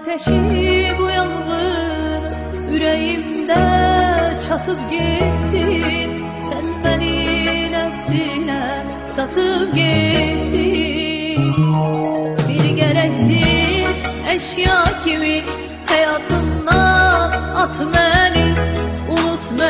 ateşi bu yangın Yüreğimde çatıp gittin Sen beni nefsine satıp gittin Bir gereksiz eşya gibi Hayatından at beni Unut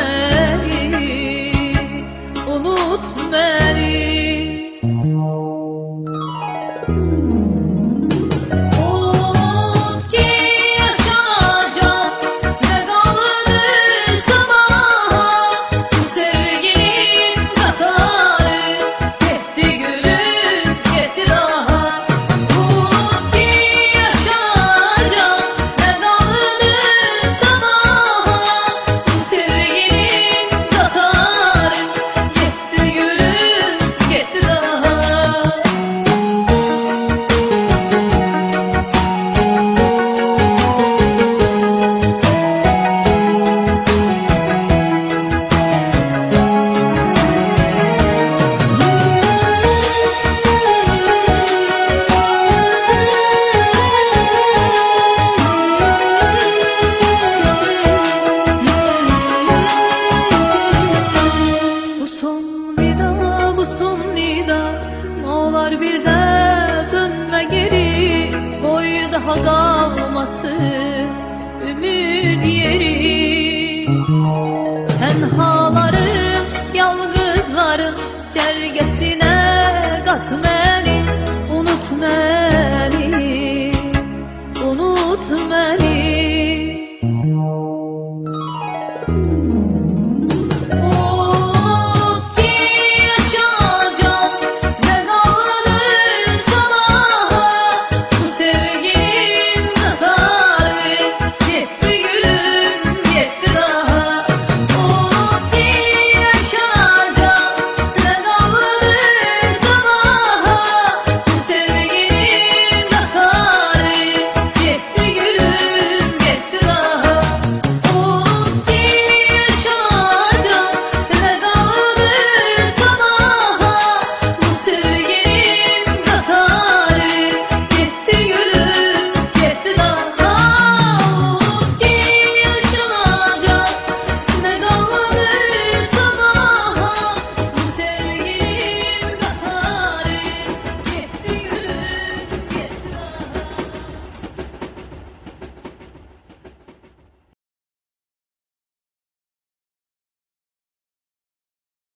Olar bir de dönme geri Koy daha kalmasın ümit yeri. Tenhalarım, yalnızlarım Cergesine katma